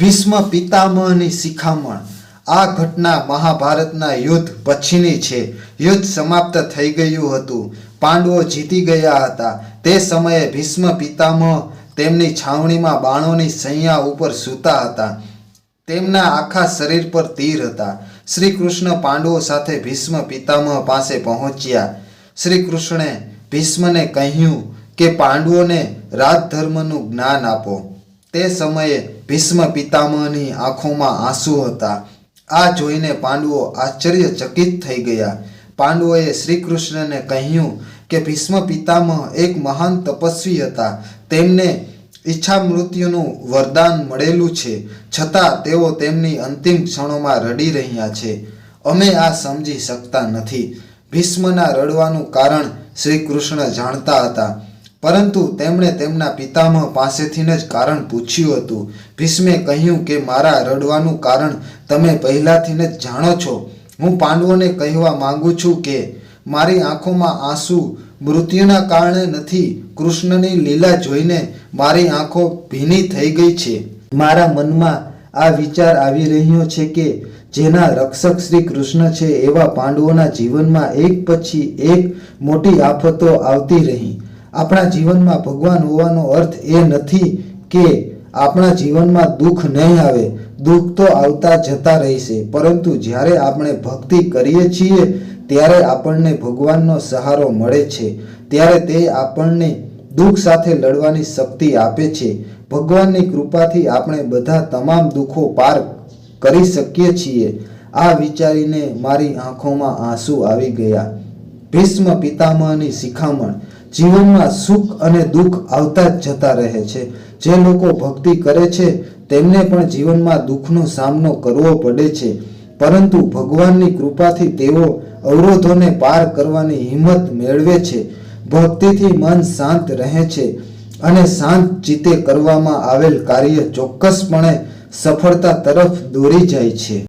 ભીષ્મ પિતામહની શિખામણ. આ ઘટના મહાભારતના યુદ્ધ પછીની છે. યુદ્ધ સમાપ્ત થઈ ગયું હતું. પાંડવો જીતી ગયા હતા. તે સમયે ભીષ્મ પિતામહ તેમની છાવણીમાં બાણોની સૈયા ઉપર સૂતા હતા. તેમના આખા શરીર પર તીર હતા. શ્રી કૃષ્ણ પાંડવો સાથે ભીષ્મ પિતામહ પાસે પહોંચ્યા. શ્રી કૃષ્ણે ભીષ્મને કહ્યું કે પાંડવોને રાજધર્મનું જ્ઞાન આપો. તે સમયે ભીષ્મ પિતામહની આંખોમાં આંસુ હતા. આ જોઈને પાંડવો આશ્ચર્યચકિત થઈ ગયા. પાંડવોએ શ્રી કૃષ્ણને કહ્યું કે ભીષ્મ પિતામહ એક મહાન તપસ્વી હતા. તેમને ઈચ્છા મૃત્યુનું વરદાન મળેલું છે. છતાં તેઓ તેમની અંતિમ ક્ષણોમાં રડી રહ્યા છે. અમે આ સમજી શકતા નથી. ભીષ્મના રડવાનું કારણ શ્રી કૃષ્ણ જાણતા હતા. પરંતુ તેમણે તેમના પિતામહ પાસેથીને જ કારણ પૂછ્યું હતું. ભીષ્મે કહ્યું કે, મારા રડવાનું કારણ તમે પહેલાથીને જ જાણો છો. હું પાંડવોને કહેવા માંગુ છું કે, મારી આંખોમાં આંસુ મૃત્યુના કારણે નથી, કૃષ્ણની લીલા જોઈને મારી આંખો ભીની થઈ ગઈ છે. મારા મનમાં આ વિચાર આવી રહ્યો છે કે, જેના રક્ષક શ્રી કૃષ્ણ છે એવા પાંડવોના જીવનમાં એક પછી એક મોટી આફતો આવતી રહી. આપણા જીવનમાં ભગવાન હોવાનો અર્થ એ નથી કે આપણા જીવનમાં દુઃખ નહીં આવે. દુઃખ તો આવતા જતા રહેશે. પરંતુ જ્યારે આપણે ભક્તિ કરીએ છીએ, ત્યારે આપણને ભગવાનનો સહારો મળે છે. ત્યારે તે આપણને દુઃખ સાથે લડવાની શક્તિ આપે છે. ભગવાનની કૃપાથી આપણે બધા તમામ દુઃખો પાર કરી શકીએ છીએ. આ વિચારીને મારી આંખોમાં આંસુ આવી ગયા. ભીષ્મ પિતામહની શિખામણ. જીવનમાં સુખ અને દુઃખ આવતા જ જતા રહે છે. જે લોકો ભક્તિ કરે છે, તેમને પણ જીવનમાં દુઃખનો સામનો કરવો પડે છે. પરંતુ ભગવાનની કૃપાથી તેઓ અવરોધોને પાર કરવાની હિંમત મેળવે છે. ભક્તિથી મન શાંત રહે છે અને શાંત ચિત્તે કરવામાં આવેલ કાર્ય ચોક્કસપણે સફળતા તરફ દોરી જાય છે.